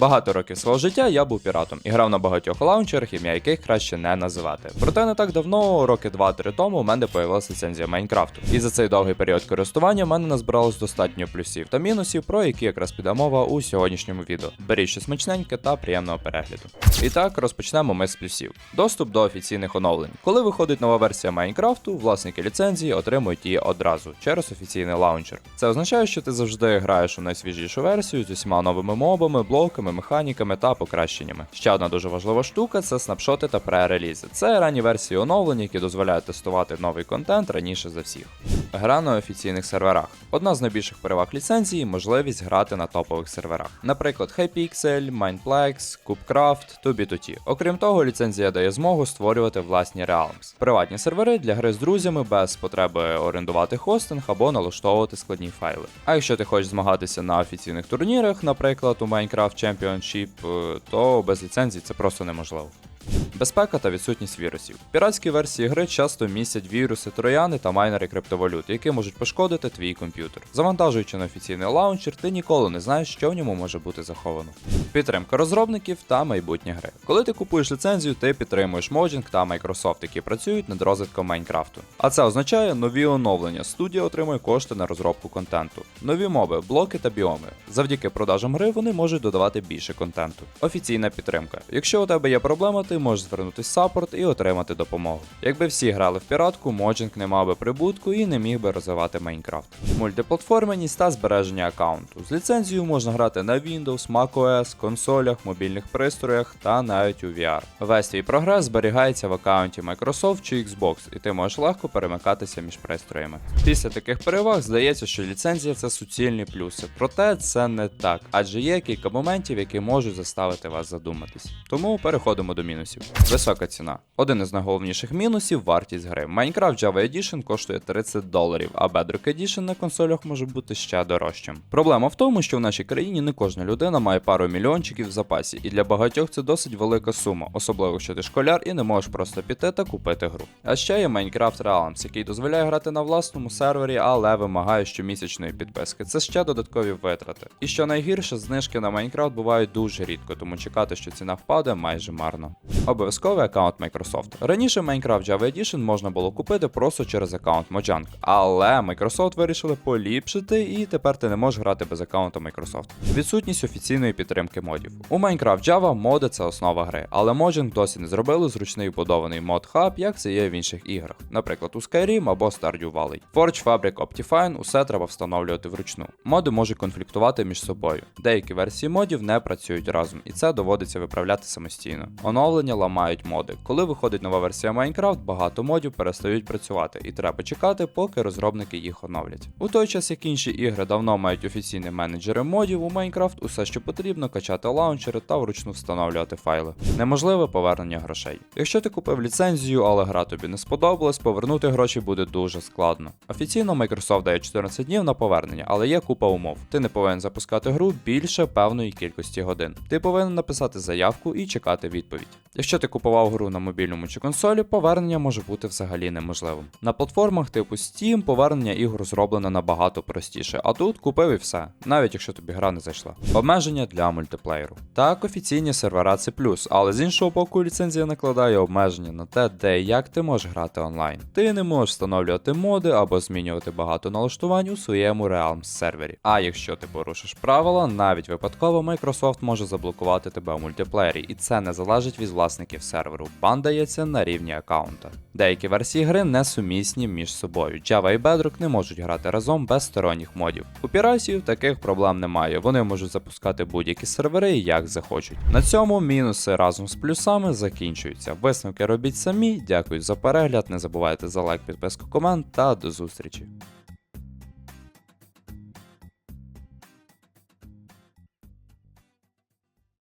Багато років свого життя я був піратом і грав на багатьох лаунчерах, ім'я яких краще не називати. Проте не так давно, роки 2-3 тому, у мене появилася ліцензія Майнкрафту. І за цей довгий період користування в мене назбиралось достатньо плюсів та мінусів, про які якраз піде мова у сьогоднішньому відео. Беріть щось смачненьке та приємного перегляду. І так, розпочнемо ми з плюсів. Доступ до офіційних оновлень. Коли виходить нова версія Майнкрафту, власники ліцензії отримують її одразу через офіційний лаунчер. Це означає, що ти завжди граєш у найсвіжішу версію з усіма новими мобами, блоками, механіками та покращеннями. Ще одна дуже важлива штука це снапшоти та пререлізи. Це ранні версії оновлень, які дозволяють тестувати новий контент раніше за всіх. Гра на офіційних серверах. Одна з найбільших переваг ліцензії можливість грати на топових серверах. Наприклад, Hypixel, Mindplex, CubeCraft, 2B2T. Окрім того, ліцензія дає змогу створювати власні Realms. Приватні сервери для гри з друзями без потреби орендувати хостинг або налаштовувати складні файли. А якщо ти хочеш змагатися на офіційних турнірах, наприклад, у Minecraft Championship, е, то без ліцензії це просто неможливо. Безпека та відсутність вірусів. Піратські версії гри часто містять віруси, трояни та майнери криптовалют, які можуть пошкодити твій комп'ютер. Завантажуючи на офіційний лаунчер, ти ніколи не знаєш, що в ньому може бути заховано. Підтримка розробників та майбутні гри. Коли ти купуєш ліцензію, ти підтримуєш Mojang та Microsoft, які працюють над розвитком Майнкрафту. А це означає нові оновлення. Студія отримує кошти на розробку контенту, нові моби, блоки та біоми. Завдяки продажам гри вони можуть додавати більше контенту. Офіційна підтримка. Якщо у тебе є проблема, ти можеш звернутися в саппорт і отримати допомогу. Якби всі грали в піратку, Mojang не мав би прибутку і не міг би розвивати Майнкрафт. Мультиплатформеність та збереження аккаунту. З ліцензією можна грати на Windows, macOS, консолях, мобільних пристроях та навіть у VR. Весь твій прогрес зберігається в аккаунті Microsoft чи Xbox, і ти можеш легко перемикатися між пристроями. Після таких переваг здається, що ліцензія це суцільні плюси, проте це не так, адже є кілька моментів, які можуть заставити вас задуматись. Тому переходимо до мінусів. Висока ціна. Один із найголовніших мінусів вартість гри. Minecraft Java Edition коштує 30 доларів, а Bedrock Edition на консолях може бути ще дорожчим. Проблема в тому, що в нашій країні не кожна людина має пару мільйончиків в запасі, і для багатьох це досить велика сума, особливо якщо ти школяр і не можеш просто піти та купити гру. А ще є Minecraft Realms, який дозволяє грати на власному сервері, але вимагає щомісячної підписки. Це ще додаткові витрати. І що найгірше, знижки на Minecraft бувають дуже рідко, тому чекати, що ціна впаде, майже марно. Обов'язковий аккаунт Microsoft. Раніше Minecraft Java Edition можна було купити просто через аккаунт Mojang, але Microsoft вирішили поліпшити, і тепер ти не можеш грати без аккаунту Microsoft. Відсутність офіційної підтримки модів. У Minecraft Java моди це основа гри, але Mojang досі не зробили зручний вбудований мод хаб, як це є в інших іграх, наприклад, у Skyrim або Stardew Valley. Forge, Fabric, Optifine усе треба встановлювати вручну. Моди можуть конфліктувати між собою. Деякі версії модів не працюють разом, і це доводиться виправляти самостійно. Оновлення ламають моди. Коли виходить нова версія Minecraft, багато модів перестають працювати, і треба чекати, поки розробники їх оновлять. У той час, як інші ігри давно мають офіційні менеджери модів, у Minecraft усе, що потрібно, качати лаунчери та вручну встановлювати файли. Неможливе повернення грошей. Якщо ти купив ліцензію, але гра тобі не сподобалась, повернути гроші буде дуже складно. Офіційно Microsoft дає 14 днів на повернення, але є купа умов. Ти не повинен запускати гру більше певної кількості годин. Ти повинен написати заявку і чекати відповідь. Якщо ти купував гру на мобільному чи консолі, повернення може бути взагалі неможливим. На платформах типу Steam повернення ігор зроблено набагато простіше, а тут купив і все, навіть якщо тобі гра не зайшла. Обмеження для мультиплеєру. Так, офіційні сервера це плюс, але з іншого боку, ліцензія накладає обмеження на те, де і як ти можеш грати онлайн. Ти не можеш встановлювати моди або змінювати багато налаштувань у своєму Realms сервері. А якщо ти порушиш правила, навіть випадково Microsoft може заблокувати тебе у мультиплеєрі, і це не залежить від власників серверу. Бан дається на рівні аккаунта. Деякі версії гри несумісні між собою. Java і Bedrock не можуть грати разом без сторонніх модів. У піратів таких проблем немає. Вони можуть запускати будь-які сервери як захочуть. На цьому мінуси разом з плюсами закінчуються. Висновки робіть самі. Дякую за перегляд. Не забувайте за лайк, підписку, комент та до зустрічі.